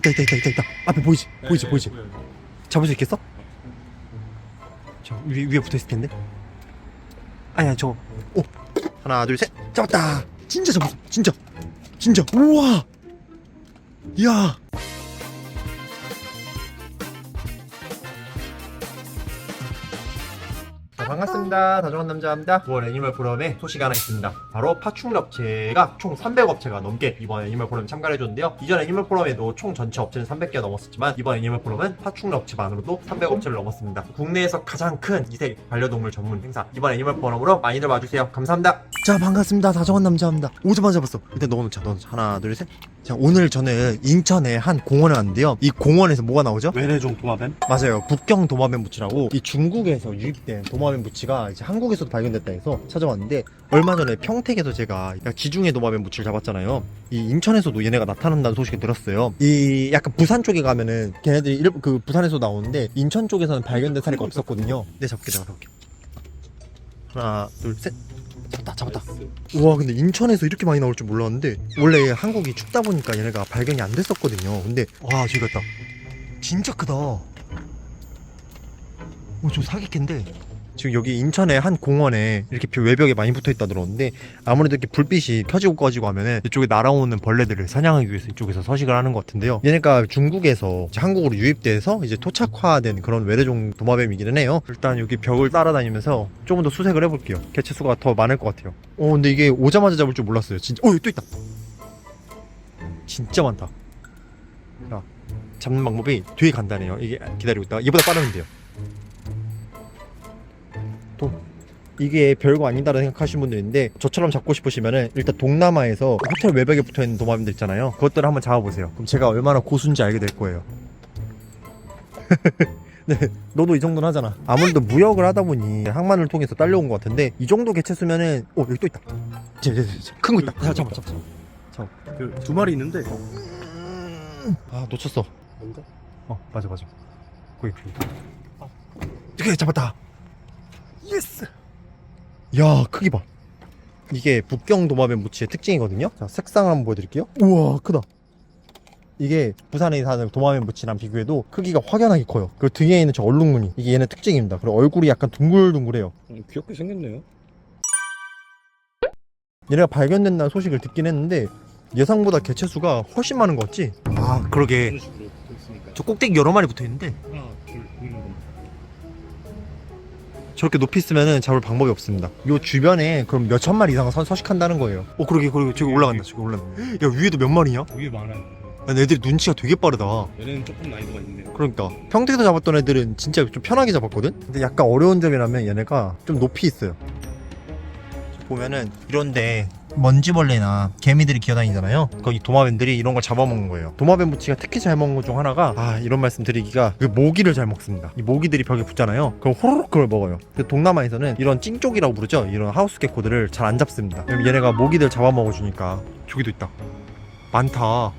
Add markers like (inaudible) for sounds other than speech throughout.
있다 있다 있다 있다 있다 앞에 보이지? 보이지 네, 보이지. 잡을 수 있겠어? 저 위에 위에 붙어 있을 텐데. 아니야 저오 하나 둘 셋. 잡았다. 진짜 잡았어. 진짜. 진짜. 우와! 이야 반갑습니다. 다정한 남자입니다. 9월 애니멀 포럼에 소식 하나 있습니다. 바로 파충류 업체가 총 300업체가 넘게 이번 애니멀 포럼에 참가를 해줬는데요. 이전 애니멀 포럼에도 총 전체 업체는 300개가 넘었었지만 이번 애니멀 포럼은 파충류 업체만으로도 300업체를 넘었습니다. 국내에서 가장 큰 이색 반려동물 전문 행사 이번 애니멀 포럼으로 많이들 와주세요. 감사합니다. 자 반갑습니다. 다정한 남자입니다. 오자마자 잡았어. 일단 넣어놓자. 넣어놓자. 하나 둘 셋. 자 오늘 저는 인천의 한 공원에 왔는데요. 이 공원에서 뭐가 나오죠? 외래종 도마뱀? 맞아요. 북경 도마뱀 무치라고 이 중국에서 유입된 도마뱀 무치가 이제 한국에서도 발견됐다 해서 찾아왔는데 얼마 전에 평택에서 제가 약간 지중해 도마뱀 무치를 잡았잖아요. 이 인천에서도 얘네가 나타난다는 소식을 들었어요. 이 약간 부산 쪽에 가면은 걔네들이 일, 그 부산에서 나오는데 인천 쪽에서는 발견된 사례가 없었거든요. 네 잡게 잡게. 하나 둘 셋. 잡았다 잡았다. 우와 근데 인천에서 이렇게 많이 나올 줄 몰랐는데 원래 한국이 춥다 보니까 얘네가 발견이 안 됐었거든요. 근데 와 저기 갔다. 진짜 크다. 오저 사기캔데 지금 여기 인천의 한 공원에 이렇게 벽- 외벽에 많이 붙어 있다 들었는데 아무래도 이렇게 불빛이 켜지고 꺼지고 하면은 이쪽에 날아오는 벌레들을 사냥하기 위해서 이쪽에서 서식을 하는 것 같은데요. 얘네가 중국에서 한국으로 유입돼서 이제 토착화된 그런 외래종 도마뱀이기는 해요. 일단 여기 벽을 따라다니면서 조금 더 수색을 해볼게요. 개체 수가 더 많을 것 같아요. 어 근데 이게 오자마자 잡을 줄 몰랐어요. 진짜 어 여기 또 있다. 진짜 많다. 자 잡는 방법이 되게 간단해요. 이게 기다리고 있다가 얘보다 빠르면 돼요 이게 별거 아니다라고 생각하시는 분들인데 저처럼 잡고 싶으시면은 일단 동남아에서 호텔 외벽에 붙어 있는 도마뱀들 있잖아요 그것들을 한번 잡아보세요 그럼 제가 얼마나 고수인지 알게 될 거예요 (laughs) 네, 너도 이 정도는 하잖아. 아무래도 무역을 하다 보니 항만을 통해서 딸려온 것 같은데 이 정도 개체 수면은 어 여기 또 있다. 큰 거 있다. 자, 잡아, 잡아, 잡아. 그두 마리 있는데 아 놓쳤어. 뭔가? 어 맞아 맞아. 거기 이렇게 잡았다. 예스. 야 크기 봐. 이게 북경 도마뱀 무치의 특징이거든요. 자 색상을 한번 보여드릴게요. 우와 크다. 이게 부산에 사는 도마뱀 무치랑 비교해도 크기가 확연하게 커요. 그리고 등에 있는 저 얼룩무늬 이게 얘네 특징입니다. 그리고 얼굴이 약간 둥글둥글해요. 음, 귀엽게 생겼네요 얘네가 발견된다는 소식을 듣긴 했는데 예상보다 개체 수가 훨씬 많은 것 같지? 아 그러게 저 꼭대기 여러 마리 붙어 있는데 하 저렇게 높이 있으면 잡을 방법이 없습니다. 요 주변에 그럼 몇 천 마리 이상 서, 서식한다는 거예요. 어 그러게 그러게 저기 올라간다 저기 올라간다. 야 위에도 몇 마리냐? 위에 많아요 야, 애들이 눈치가 되게 빠르다. 얘는 조금 난이도가 있네요 그러니까 평택에서 잡았던 애들은 진짜 좀 편하게 잡았거든. 근데 약간 어려운 점이라면 얘네가 좀 높이 있어요. 보면은 이런데 먼지벌레나 개미들이 기어다니잖아요. 거기 도마뱀들이 이런 걸 잡아먹는 거예요. 도마뱀 무치가 특히 잘 먹는 것 중 하나가 아 이런 말씀 드리기가 그 모기를 잘 먹습니다. 이 모기들이 벽에 붙잖아요. 그럼 호로록 그걸 먹어요. 근데 동남아에서는 이런 찡쪽이라고 부르죠. 이런 하우스 개코들을 잘 안 잡습니다. 왜냐면 얘네가 모기들 잡아먹어 주니까 저기도 있다. 많다.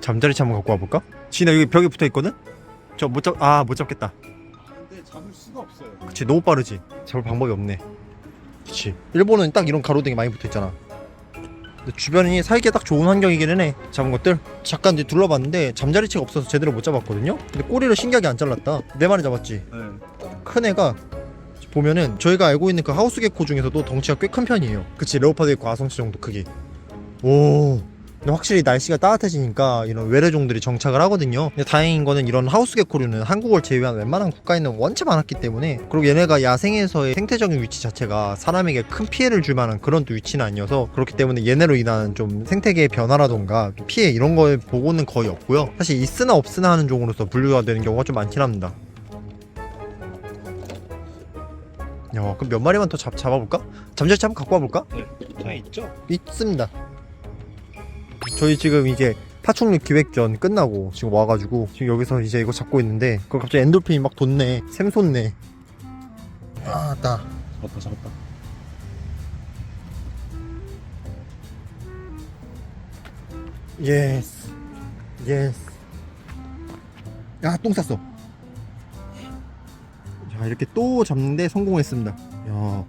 잠자리채 한번 갖고 와볼까? 지나 여기 벽에 붙어 있거든? 저 못 잡, 아, 못 잡겠다. 잡을 수가 없어요 그치, 너무 빠르지. 잡을 방법이 없네. 그치. 일본은 딱 이런 가로등이 많이 붙어 있잖아. 근데 주변이 살기에 딱 좋은 환경이기는 해. 잡은 것들. 잠깐 이제 둘러봤는데 잠자리채가 없어서 제대로 못 잡았거든요? 근데 꼬리를 신기하게 안 잘랐다. 네 마리 잡았지. 네 큰 애가 보면은 저희가 알고 있는 그 하우스 개코 중에서도 덩치가 꽤 큰 편이에요. 그치, 레오파드 있고 아성치 정도 크기. 오. 확실히 날씨가 따뜻해지니까 이런 외래종들이 정착을 하거든요. 근데 다행인 거는 이런 하우스 개코류는 한국을 제외한 웬만한 국가에는 원체 많았기 때문에 그리고 얘네가 야생에서의 생태적인 위치 자체가 사람에게 큰 피해를 줄 만한 그런 또 위치는 아니어서 그렇기 때문에 얘네로 인한 좀 생태계의 변화라던가 또 피해 이런 걸 보고는 거의 없고요. 사실 있으나 없으나 하는 종으로서 분류가 되는 경우가 좀 많긴 합니다. 야, 그럼 몇 마리만 더 잡, 잡아볼까? 잠자리 한번 갖고 와볼까? 차 있죠? 있습니다. 저희 지금 이제 파충류 기획전 끝나고 지금 와가지고 지금 여기서 이제 이거 잡고 있는데 그걸 갑자기 엔돌핀이 막 돋네 샘솟네. 아, 나 잡았다 잡았다. 예스 예스 야똥 쌌어. 자 이렇게 또 잡는데 성공했습니다. 야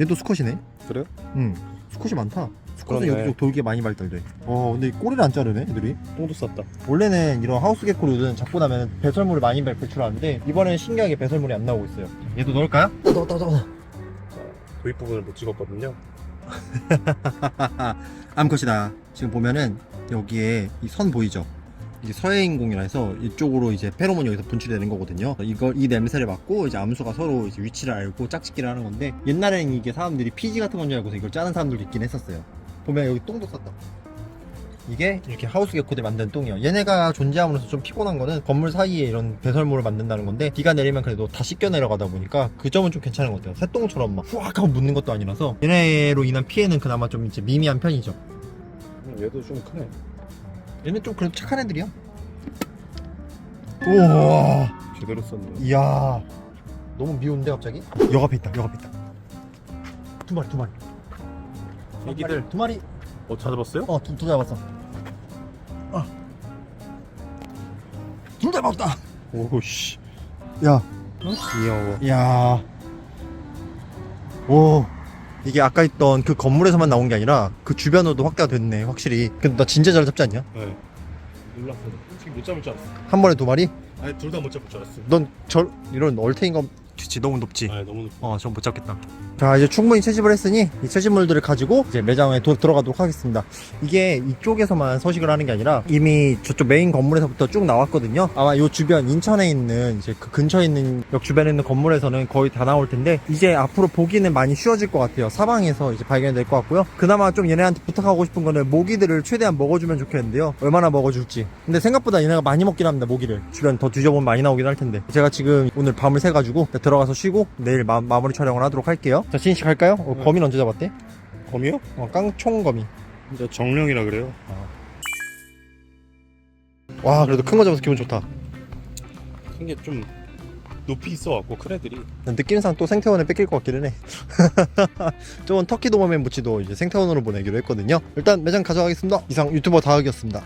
얘도 수컷이네? 그래요? 응. 수컷이 많다 코는 그러네. 여기 쪽 돌게 많이 발달돼. 어, 근데 꼬리를 안 자르네, 애들이. 똥도 쌌다. 원래는 이런 하우스 개코류는 잡고 나면 배설물을 많이 배- 배출하는데 이번엔 신기하게 배설물이 안 나오고 있어요. 얘도 넣을까요? 넣어, 넣어, 넣어. 도입 부분을 못 찍었거든요. (laughs) 암컷이다. 지금 보면은 여기에 이 선 보이죠? 이게 서해인공이라 해서 이쪽으로 이제 페로몬이 여기서 분출되는 거거든요. 이걸 이 냄새를 맡고 이제 암수가 서로 이제 위치를 알고 짝짓기를 하는 건데 옛날에는 이게 사람들이 피지 같은 건 줄 알고서 이걸 짜는 사람들도 있긴 했었어요. 보면 여기 똥도 쌌다. 이게 이렇게 하우스 개코들 만든 똥이에요. 얘네가 존재함으로써 좀 피곤한 거는 건물 사이에 이런 배설물을 만든다는 건데 비가 내리면 그래도 다 씻겨 내려가다 보니까 그 점은 좀 괜찮은 것 같아요. 새똥처럼 막 후악 하고 묻는 것도 아니라서 얘네로 인한 피해는 그나마 좀 이제 미미한 편이죠. 음, 얘도 좀 크네. 얘는 좀 그래도 착한 애들이야. 우와, 제대로 썼네. 이야, 너무 미운데 갑자기? 역 앞에 있다, 역 앞에 있다. 두 마리, 두 마리. 애기들. 두 마리. 어, 찾아봤어요? 어, 두, 두 잡았어. 아, 둘 잡았다. 오씨. 야, 귀여워. 야, 오. 이게 아까 있던 그 건물에서만 나온 게 아니라 그 주변으로도 확대가 됐네, 확실히. 근데 나 진짜 잘 잡지 않냐? 네. 놀랐어. 솔직히 못 잡을 줄 알았어. 한 번에 두 마리? 아니, 둘 다 못 잡을 줄 알았어. 넌저 이런 얼탱인 거, 그치, 너무 높지. 아, 너무 높 어, 전못 잡겠다. 자, 이제 충분히 채집을 했으니 이 채집물들을 가지고 이제 매장에 도- 들어가도록 하겠습니다. 이게 이쪽에서만 서식을 하는 게 아니라 이미 저쪽 메인 건물에서부터 쭉 나왔거든요. 아마 이 주변 인천에 있는 이제 그 근처에 있는 역 주변에 있는 건물에서는 거의 다 나올 텐데 이제 앞으로 보기는 많이 쉬워질 것 같아요. 사방에서 이제 발견될 것 같고요. 그나마 좀 얘네한테 부탁하고 싶은 거는 모기들을 최대한 먹어주면 좋겠는데요. 얼마나 먹어줄지. 근데 생각보다 얘네가 많이 먹긴 합니다. 모기를 주변 더 뒤져보면 많이 나오긴 할 텐데 제가 지금 오늘 밤을 새가지고 들어 가서 쉬고 내일 마, 마무리 촬영을 하도록 할게요. 자, 진씨 갈까요? 어, 네. 거미는 언제 잡았대? 거미요? 어, 깡총 거미. 진짜 정령이라 그래요. 와, 그래도 큰 거 잡아서 기분 좋다. 큰 게 좀 높이 있어갖고 큰 애들이. 난 느낌상 또 생태원에 뺏길 것 같기는 해. (laughs) 저번 터키 도마뱀 무치도 이제 생태원으로 보내기로 했거든요. 일단 매장 가져가겠습니다. 이상 유튜버 다흑이었습니다.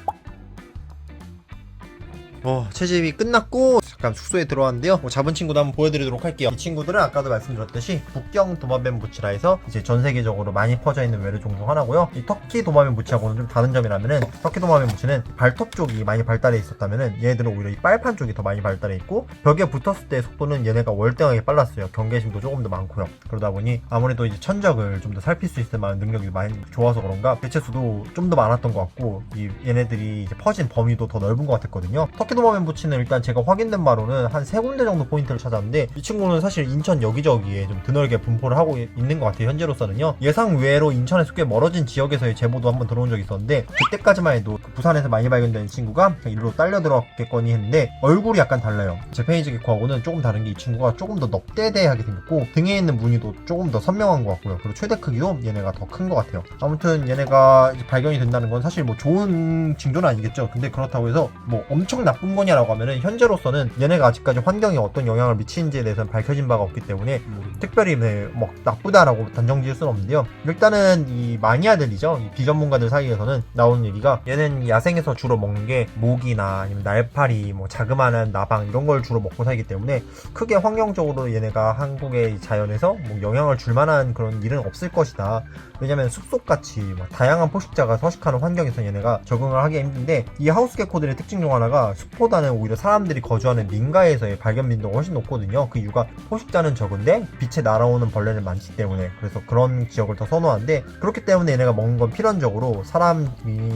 어, 채집이 끝났고 잠깐 숙소에 들어왔는데요. 뭐 잡은 친구도 한번 보여드리도록 할게요. 이 친구들은 아까도 말씀드렸듯이 북경 도마뱀 무치라 해서 이제 전 세계적으로 많이 퍼져 있는 외래종 중 하나고요. 이 터키 도마뱀 무치하고는 좀 다른 점이라면은 터키 도마뱀 무치는 발톱 쪽이 많이 발달해 있었다면은 얘네들은 오히려 이 빨판 쪽이 더 많이 발달해 있고 벽에 붙었을 때 속도는 얘네가 월등하게 빨랐어요. 경계심도 조금 더 많고요. 그러다 보니 아무래도 이제 천적을 좀 더 살필 수 있을 만한 능력이 많이 좋아서 그런가 개체수도 좀 더 많았던 것 같고 이 얘네들이 이제 퍼진 범위도 더 넓은 것 같았거든요. 터키 도마뱀 부치는 일단 제가 확인된 바 로는 한 세 군데 정도 포인트를 찾았는데 이 친구는 사실 인천 여기저기에 좀 드넓게 분포를 하고 이- 있는 것 같아요. 현재로서는요. 예상 외로 인천에서 꽤 멀어진 지역에서의 제보도 한번 들어온 적이 있었는데 그때까지만 해도 그 부산에서 많이 발견된 친구가 일로 딸려 들어왔겠거니 했는데 얼굴이 약간 달라요. 제 페이지 개코하고는 조금 다른 게 이 친구가 조금 더 넙대대하게 생겼고 등에 있는 무늬도 조금 더 선명한 것 같고요. 그리고 최대 크기도 얘네가 더 큰 것 같아요. 아무튼 얘네가 발견이 된다는 건 사실 뭐 좋은 징조는 아니겠죠. 근데 그렇다고 해서 뭐 엄청 나쁜 거냐라고 하면은 현재로서는 얘네가 아직까지 환경에 어떤 영향을 미치는지에 대해서는 밝혀진 바가 없기 때문에 특별히 네, 뭐 나쁘다라고 단정 지을 수는 없는데요. 일단은 이 마니아들이죠. 이 비전문가들 사이에서는 나오는 얘기가 얘는 야생에서 주로 먹는 게 모기나 아니면 날파리, 뭐 자그마한 나방 이런 걸 주로 먹고 살기 때문에 크게 환경적으로 얘네가 한국의 자연에서 뭐 영향을 줄 만한 그런 일은 없을 것이다. 왜냐면 숲속같이 막 다양한 포식자가 서식하는 환경에서 얘네가 적응을 하기 힘든데 이 하우스 개코들의 특징 중 하나가 숲보다는 오히려 사람들이 거주하는 민가에서의 발견 빈도가 훨씬 높거든요. 그 이유가 포식자는 적은데 빛에 날아오는 벌레는 많기 때문에 그래서 그런 지역을 더 선호하는데 그렇기 때문에 얘네가 먹는 건 필연적으로 사람이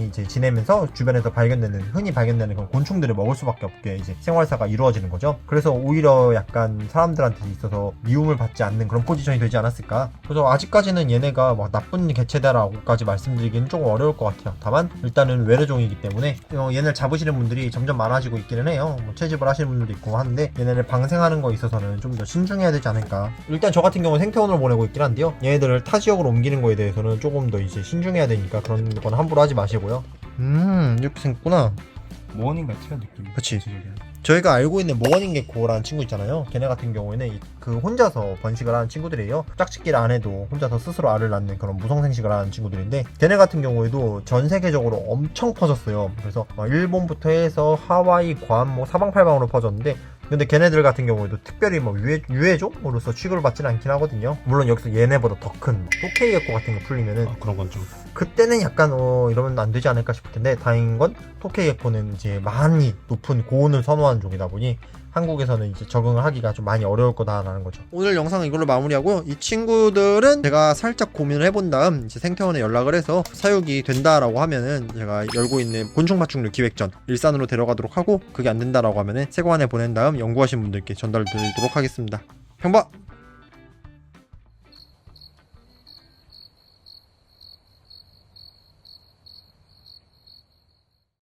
이제 지내면서 주변에서 발견되는 흔히 발견되는 그런 곤충들을 먹을 수밖에 없게 이제 생활사가 이루어지는 거죠. 그래서 오히려 약간 사람들한테 있어서 미움을 받지 않는 그런 포지션이 되지 않았을까. 그래서 아직까지는 얘네가 막 나쁜 개체다라고까지 말씀드리기는 조금 어려울 것 같아요. 다만 일단은 외래종이기 때문에 어, 얘네를 잡으시는 분들이 점점 많아지고 있기는 해요. 뭐 채집을 하시는 분들 도 있고 하는데 얘네를 방생하는 거 있어서는 좀 더 신중해야 되지 않을까. 일단 저 같은 경우는 생태원으로 보내고 있긴 한데요. 얘네들을 타 지역으로 옮기는 거에 대해서는 조금 더 이제 신중해야 되니까 그런 건 함부로 하지 마시고요. 음 이렇게 생겼구나. 모닝 같은 느낌. 그치. 저희가 알고 있는 모어닝 개코라는 친구 있잖아요. 걔네 같은 경우에는 이- 그 혼자서 번식을 하는 친구들이에요. 짝짓기를 안 해도 혼자서 스스로 알을 낳는 그런 무성생식을 하는 친구들인데 걔네 같은 경우에도 전 세계적으로 엄청 퍼졌어요. 그래서 막 일본부터 해서 하와이, 괌, 뭐 사방팔방으로 퍼졌는데 근데 걔네들 같은 경우에도 특별히 뭐 유해, 유해종으로서 취급을 받지는 않긴 하거든요. 물론 여기서 얘네보다 더 큰 토케이 개코 같은 거 풀리면은 아, 그런 건 좀. 그때는 약간 어 이러면 안 되지 않을까 싶을 텐데 다행인 건 토케이 개코는 이제 많이 높은 고온을 선호하는 종이다 보니 한국에서는 이제 적응을 하기가 좀 많이 어려울 거다라는 거죠. 오늘 영상은 이걸로 마무리하고요. 이 친구들은 제가 살짝 고민을 해본 다음 이제 생태원에 연락을 해서 사육이 된다라고 하면은 제가 열고 있는 곤충 파충류 기획전 일산으로 데려가도록 하고 그게 안 된다라고 하면은 세관에 보낸 다음 연구하신 분들께 전달드리도록 하겠습니다. 평바